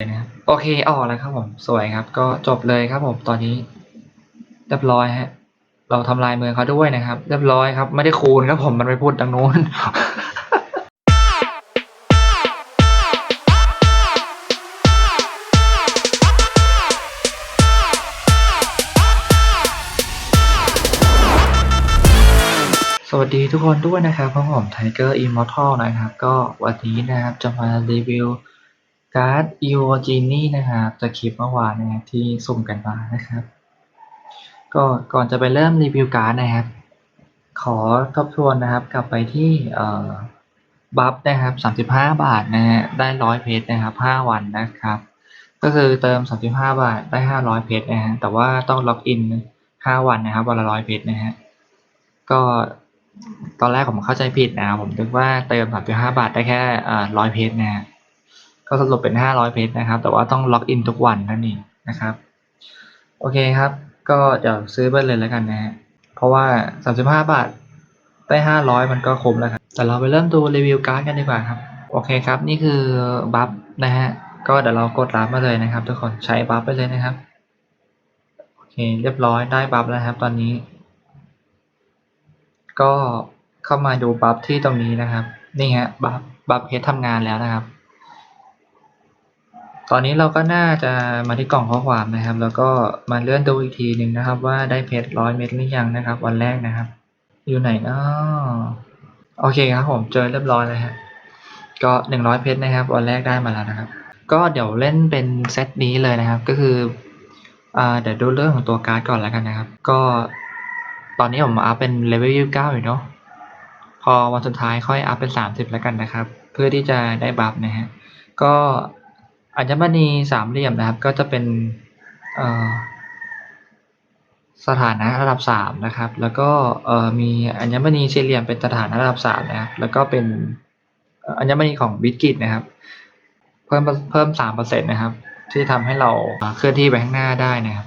นะครับโอเคออกแล้วครับผมสวยครับ ก็จบเลยครับผมตอนนี้ เรียบร้อยฮะ เราทำลายเมืองเขาด้วยนะครับ เรียบร้อยครับ ไม่ได้คูณครับผมมันไปพูดดังโน้นสวัสดีทุกคนด้วยนะครับเพราะผมไทเกอร์อิมมอร์ทัลนะครับ ก็วันนี้นะครับจะมารีวิว การ์ด e v o Genie นะครับจากคลิปเมื่อวานนะครับที่สุ่มกันมานะครับ ก็ก่อนจะไปเริ่มรีวิวการ์ดนะครับ ขอทบทวนนะครับกลับไปที่เอ่อบัฟนะครับ 35 บาทนะฮะได้100เพชรนะครับ 5 วันนะครับ ก็คือเติม 35 บาทได้ 500 เพชรนะฮะแต่ว่าต้องล็อกอิน 5 วันนะครับวันละ100เพชรนะฮะก็ตอนแรกผมเข้าใจผิดนะครับผมนึกว่าเติม 35 บาทได้แค่อ่า100เพชรนะฮะ ก็สรุปเป็น 500 เพชรนะครับ แต่ว่าต้องล็อกอินทุกวันนั่นเองนะครับ โอเคครับ ก็เดี๋ยวซื้อไปเลยแล้วกันนะฮะ เพราะว่า 35 บาทได้ 500 มันก็คุ้มแล้วครับ แต่เราไปเริ่มดูรีวิวการ์ดกันดีกว่าครับ โอเคครับ นี่คือบัฟนะฮะ ก็เดี๋ยวเรากดรับมาเลยนะครับ ทุกคน ใช้บัฟไปเลยนะครับ โอเค เรียบร้อย ได้บัฟแล้วครับ ตอนนี้ ก็เข้ามาดูบัฟที่ตรงนี้นะครับ นี่ฮะ บัฟ บัฟเพจทำงานแล้วนะครับ ตอนนี้เราก็น่าจะมาที่กล่องข้อความนะครับ แล้วก็มาเลื่อนดูอีกทีหนึ่งนะครับ ว่าได้เพชรร้อยเม็ดหรือยังนะครับ วันแรกนะครับ อยู่ไหนเนาะโอเคครับผมเจอเรียบร้อยแล้วฮะก็หนึ่งร้อยเพชรนะครับ วันแรกได้มาแล้วนะครับ ก็เดี๋ยวเล่นเป็นเซตนี้เลยนะครับ ก็คืออ่าเดี๋ยวดูเรื่องของตัวการ์ดก่อนแล้วกันนะครับ ก็ตอนนี้ผมอัพเป็นเลเวลยี่สิบเก้าอยู่เนาะพอวันสุดท้ายค่อยอัพเป็นสามสิบแล้วกันนะครับ เพื่อที่จะได้บัฟนะฮะก็ อัญมณีสามเหลี่ยมนะครับ ก็จะเป็นสถานะระดับสามนะครับ แล้วก็มีอัญมณีสี่เหลี่ยมเป็นสถานะระดับสามนะครับ แล้วก็เป็นอัญมณีของบิตกิตนะครับ เพิ่มเพิ่มสามเปอร์เซ็นต์นะครับ ที่ทำให้เราเคลื่อนที่ไปข้างหน้าได้นะครับ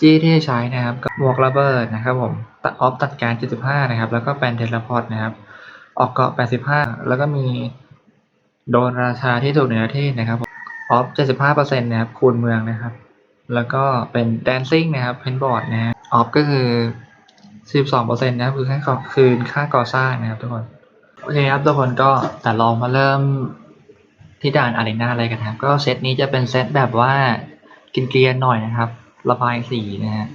จี้ที่ใช้นะครับกับหมวกระเบิดนะครับผมตัดออฟตัดการ75นะครับ แล้วก็แปนเทเลพอร์ตนะครับ ออกเกาะ85 แล้วก็มีโดนราชาที่ถูกในประเทศนะครับ ออฟ 75%นะครับ คูณเมืองนะครับ แล้วก็เป็น dancing นะครับเพนบอร์ดนะฮะออฟก็คือ 12%นะครับคือค่าคืนค่าก่อสร้างนะครับทุกคน โอเคครับทุกคนก็แต่ลองมาเริ่มที่ด่านอารีนาอะไรกันครับ ก็เซตนี้จะเป็นเซตแบบว่ากินเกลียนหน่อยนะครับ ระบายสีนะฮะ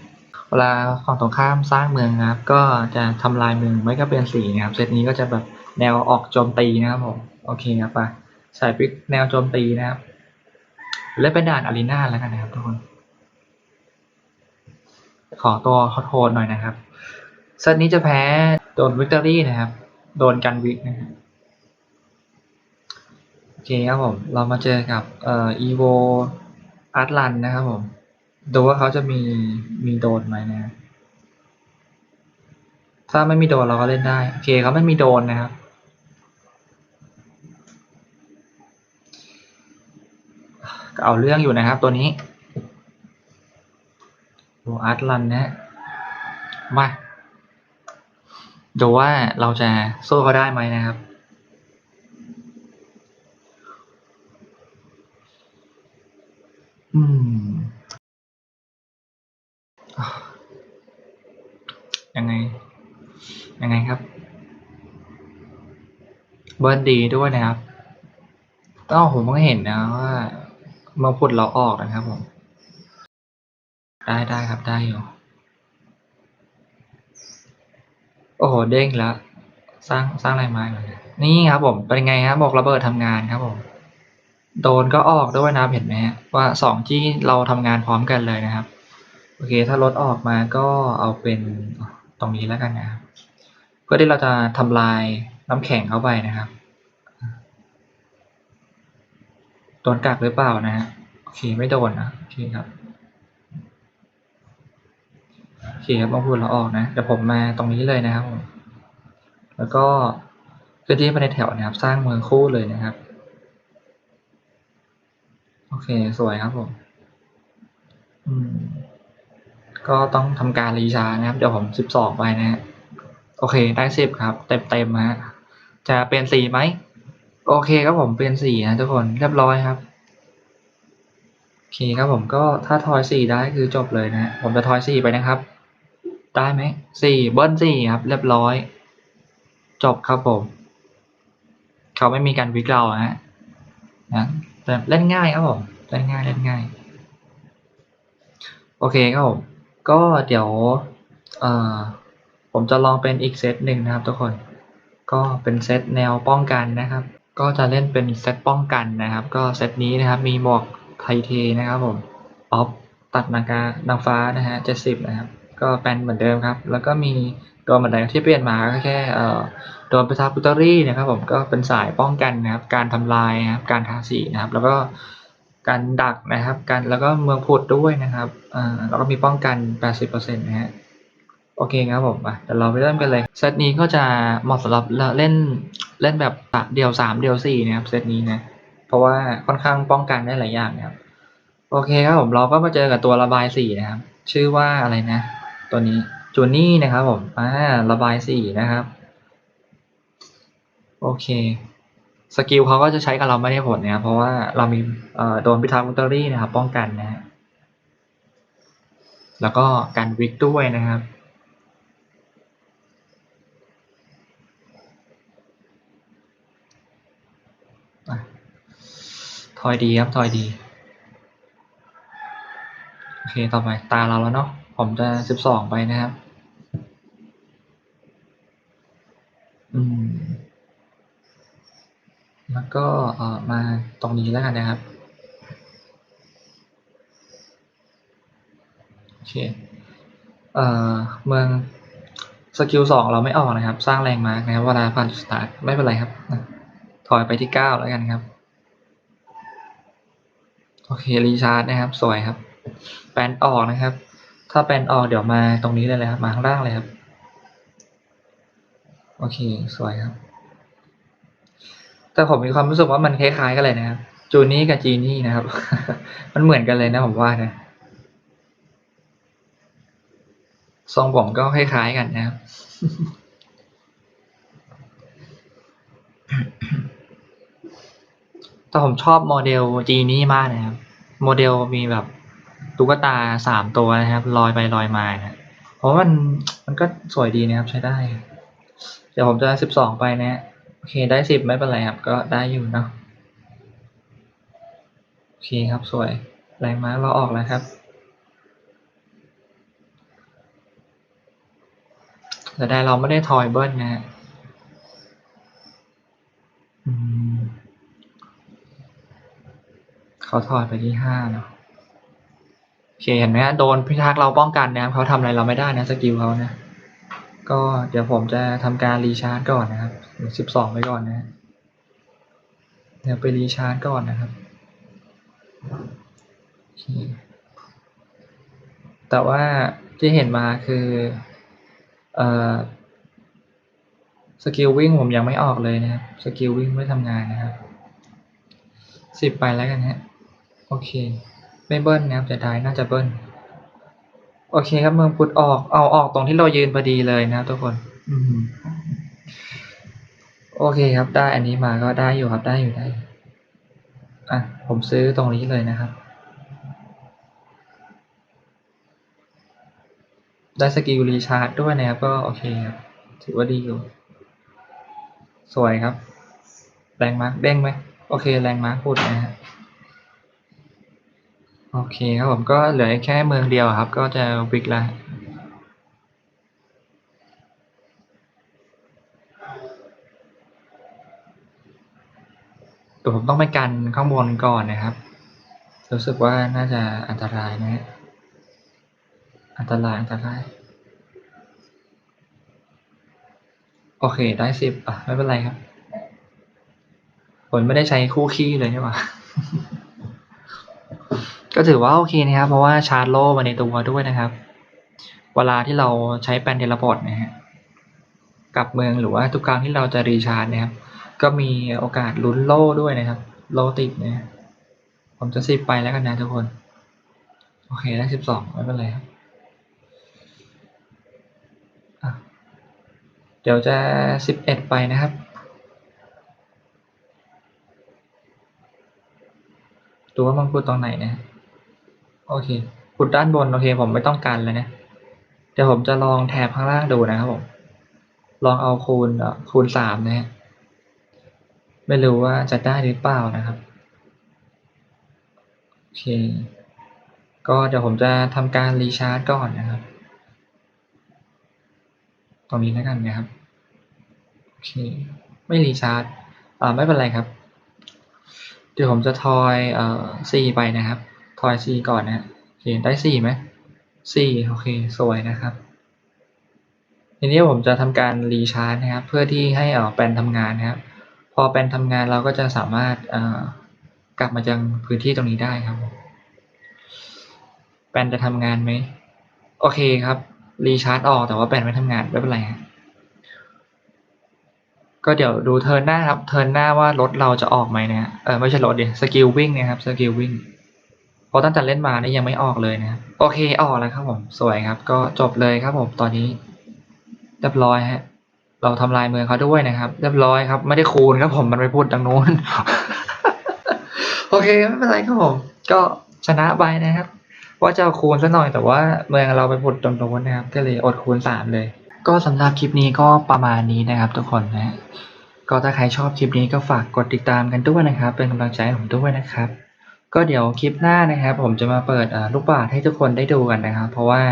เวลาฝั่งตรงข้ามสร้างเมืองนะครับ ก็จะทำลายเมืองไม่ก็เป็นสีนะครับ เซตนี้ก็จะแบบแนวออกโจมตีนะครับผม โอเคครับไปใส่ปิกแนวโจมตีนะครับ เล่นเป็นด่านอารีนาแล้วกันนะครับทุกคน ขอตัวขอโทษหน่อยนะครับเซตนี้จะแพ้โดนวิกตอรี่นะครับ โดนกันวิกนะครับโอเคครับผม เรามาเจอกับเอ่อ evo art run นะครับผม ดูว่าเขาจะมีมีโดนไหมนะ ถ้าไม่มีโดนเราก็เล่นได้ โอเคเขาไม่มีโดนนะครับ ก็เอาเรื่องอยู่นะครับตัวนี้ดูอาร์ตรันนะฮะมาดูว่าเราจะสู้เขาได้ไหมนะครับ อืม ยังไง ยังไงครับ เบิร์ดดีด้วยนะครับก็ผมก็เห็นนะว่า มาพุดเราออกนะครับผม ได้ได้ครับได้อยู่ โอ้โหเด้งแล้ว สร้างสร้างอะไรมาก่อนนะนี่ครับผม เป็นไงครับบอกระเบิดทำงานครับผม โดนก็ออกด้วยนะเห็นไหมฮะว่าสองที่เราทำงานพร้อมกันเลยนะครับ โอเค ถ้ารถออกมาก็เอาเป็นตรงนี้แล้วกันนะครับ เพื่อที่เราจะทำลายน้ำแข็งเข้าไปนะครับโดนกักหรือเปล่านะฮะ โอเคไม่โดนนะโอเคครับโอเคครับมาพูดเราออกนะเดี๋ยวผมมาตรงนี้เลยนะครับ แล้วก็เคลื่อนที่ไปในแถวนะครับ สร้างเมืองคู่เลยนะครับ โอเคสวยครับผมอืมก็ต้องทำการรีชานะครับ เดี๋ยวผมสิบสองไปนะฮะโอเคได้สิบครับ เต็มเต็มฮะจะเป็นสีไหมโอเคครับผมเป็นสีนะทุกคนเรียบร้อยครับ โอเคครับผมก็ถ้าทอยสี่ได้คือจบเลยนะฮะผมจะทอยสี่ไปนะครับ ได้ไหมสี่เบิ้ลสี่ครับ เรียบร้อย จบครับผม เขาไม่มีการวิกเราอะฮะนะแต่เล่นง่ายครับผมเล่นง่ายเล่นง่าย โอเคครับผมก็เดี๋ยวเอ่อผมจะลองเป็นอีกเซตหนึ่งนะครับทุกคน ก็เป็นเซตแนวป้องกันนะครับ ก็จะเล่นเป็นเซตป้องกันนะครับ ก็เซตนี้นะครับมีหมวก ไทเทนะครับผมออฟตัดนากานางฟ้านะฮะเจ็ดสิบนะครับ ก็เป็นเหมือนเดิมครับ แล้วก็มีตัวบันไดที่เปลี่ยนมาก็แค่เอ่อโดนประทับพุตรี่นะครับผมก็เป็นสายป้องกันนะครับ การทำลายนะครับ การทาสีนะครับ แล้วก็การดักนะครับการแล้วก็เมืองผุดด้วยนะครับอ่าแล้วก็มีป้องกัน 80%นะฮะโอเคครับผมอะเดี๋ยวเราไปเริ่มกันเลย เซตนี้ก็จะเหมาะสำหรับเล่นเล่นแบบเดี่ยวสามเดี่ยวสี่นะครับ เซตนี้นะ เพราะว่าค่อนข้างป้องกันได้หลายอย่างนะครับ โอเคครับผมเราก็มาเจอกับตัวระบายสีนะครับ ชื่อว่าอะไรนะ ตัวนี้จูนี่นะครับผมอ่าระบายสีนะครับ โอเคสกิลเขาก็จะใช้กับเราไม่ได้ผลนะครับเพราะว่าเรามีเอ่อโดนพิทักษ์มุตรี่นะครับ ป้องกันนะฮะแล้วก็การวิกด้วยนะครับ ทอยดีครับทอยดี โอเค ต่อไปตาเราแล้วเนาะ ผมจะสิบสองไปนะครับ อืม แล้วก็เอ่อมาตรงนี้แล้วกันนะครับ โอเค เอ่อ เมืองสกิลสองเราไม่ออกนะครับ สร้างแรงมาร์กนะครับ เวลาผ่านสตาร์ทไม่เป็นไรครับ ถอยไปที่เก้าแล้วกันครับ โอเครีชาร์จนะครับ สวยครับแปลนออกนะครับ ถ้าแปลนออกเดี๋ยวมาตรงนี้เลยเลยครับ มาข้างล่างเลยครับ โอเค สวยครับ แต่ผมมีความรู้สึกว่ามันคล้ายๆกันเลยนะครับ จูนี่กับจีนี่นะครับ มันเหมือนกันเลยนะผมว่านะทรงผมก็คล้ายๆกันนะครับ แต่ผมชอบโมเดลจีนี่มากนะครับ โมเดลมีแบบตุ๊กตาสามตัวนะครับลอยไปลอยมานะเพราะมันมันก็สวยดีนะครับใช้ได้ เดี๋ยวผมจะสิบสองไปนะฮะโอเคได้สิบไม่เป็นไรครับ ก็ได้อยู่เนาะโอเคครับสวยแรงม้าเราออกแล้วครับแต่ได้เราไม่ได้ทอยเบิ้ลนะฮะ เขาถอยไปที่ห้าเนาะโอเคเห็นไหมฮะโดนพิทักษ์เราป้องกันนะครับเขาทำอะไรเราไม่ได้นะสกิลเขานะ ก็เดี๋ยวผมจะทำการรีชาร์จก่อนนะครับสิบสองไปก่อนนะเดี๋ยวไปรีชาร์จก่อนนะครับแต่ว่าที่เห็นมาคือเอ่อสกิลวิ่งผมยังไม่ออกเลยนะครับ สกิลวิ่งไม่ทำงานนะครับสิบไปแล้วกันฮะ โอเค ไม่เบิ้ลนะครับจะได้น่าจะเบิ้ลโอเคครับเมืองพุทธออกเอาออกตรงที่เรายืนพอดีเลยนะครับทุกคนอืโอเคครับได้อันนี้มาก็ได้อยู่ครับได้อยู่ได้อยู่อะผมซื้อตรงนี้เลยนะครับ ได้สกิลรีชาร์จด้วยนะครับก็โอเคครับถือว่าดีอยู่สวยครับ แรงมาร์กเด้งไหมโอเคแรงมาร์กพูดนะฮะ โอเคครับผมก็เหลือแค่เมืองเดียวครับ ก็จะวิกละเดี๋ยวผมต้องไปกันข้างบนก่อนนะครับ รู้สึกว่าน่าจะอันตรายนะฮะอันตรายอันตรายโอเคได้สิบอะ ไม่เป็นไรครับ ผมไม่ได้ใช้คู่ขี้เลยนี่หว่า ก็ถือว่าโอเคนะครับ เพราะว่าชาร์จโล่มาในตัวด้วยนะครับ เวลาที่เราใช้แปลนเทเลพอร์ตนะฮะกลับเมืองหรือว่าทุกครั้งที่เราจะรีชาร์จนะครับ ก็มีโอกาสลุ้นโล่ด้วยนะครับ โล่ติดนะผมจะสิบไปแล้วกันนะทุกคน โอเคได้สิบสองไม่เป็นไรครับเดี๋ยวจะสิบเอ็ดไปนะครับดูว่ามังคุดตรงไหนนะ โอเคขุดด้านบน โอเค ผมไม่ต้องการเลยนะเดี๋ยวผมจะลองแถบข้างล่างดูนะครับผมลองเอาคูณคูณสามนะฮะไม่รู้ว่าจะได้หรือเปล่านะครับโอเค ก็เดี๋ยวผมจะทำการรีชาร์จก่อนนะครับ ตรงนี้แล้วกันนะครับโอเคไม่รีชาร์จอ่าไม่เป็นไรครับ เดี๋ยวผมจะทอยเอ่อสี่ไปนะครับ ทอยสี่ก่อนนะฮะโอเคได้สี่ไหมสี่โอเค สวยนะครับ ทีนี้ผมจะทำการรีชาร์จนะครับ เพื่อที่ให้เอ่อแปลนทำงานนะครับ พอแปลนทำงานเราก็จะสามารถเอ่อกลับมายังพื้นที่ตรงนี้ได้ครับ แปลนจะทำงานไหมโอเคครับรีชาร์จออกแต่ว่าแปลนไม่ทำงานไม่เป็นไรฮะก็เดี๋ยวดูเทิร์นหน้าครับ เทิร์นหน้าว่ารถเราจะออกไหมนะฮะเออไม่ใช่รถดิสกิลวิ่งนะครับสกิลวิ่ง ราะตั้งแต่เล่นมานี่ยังไม่ออกเลยนะครับโอเคออกแล้วครับผมสวยครับ ก็จบเลยครับผมตอนนี้เรียบร้อยฮะ เราทำลายเมืองเขาด้วยนะครับ เรียบร้อยครับ ไม่ได้คูณครับผมมันไปพูดดังโน้นโอเคไม่เป็นไรครับผม ก็ชนะไปนะครับ ว่าจะคูณซะหน่อยแต่ว่าเมืองเราไปพูดตรงโน้นนะครับ ก็เลยอดคูณสามเลย ก็สำหรับคลิปนี้ก็ประมาณนี้นะครับ ทุกคนนะฮะก็ถ้าใครชอบคลิปนี้ก็ฝากกดติดตามกันด้วยนะครับ เป็นกำลังใจให้ผมด้วยนะครับ ก็เดี๋ยวคลิปหน้านะครับ ผมจะมาเปิดลูกบาศก์ให้ทุกคนได้ดูกันนะครับ เพราะว่า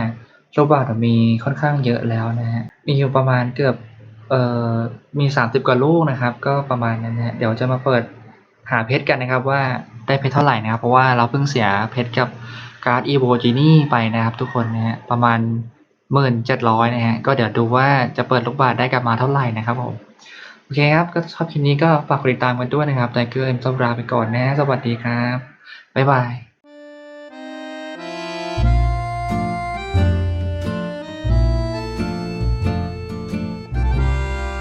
ลูกบาศก์มีค่อนข้างเยอะแล้วนะฮะมีอยู่ประมาณเกือบเอ่อมีสามสิบกว่าลูกนะครับ ก็ประมาณนั้นนะฮะเดี๋ยวจะมาเปิดหาเพชรกันนะครับว่าได้เพชรเท่าไหร่นะครับ เพราะว่าเราเพิ่งเสียเพชรกับการ์ดอีโวจีนี่ไปนะครับ ทุกคนนะฮะประมาณหมื่นเจ็ดร้อยนะฮะก็เดี๋ยวดูว่าจะเปิดลูกบาศก์ได้กลับมาเท่าไหร่นะครับผมโอเคครับก็ชอบคลิปนี้ก็ฝากกดติดตามกันด้วยนะครับแต่เกินต้องลาไปก่อนนะ สวัสดีครับ บ๊ายบาย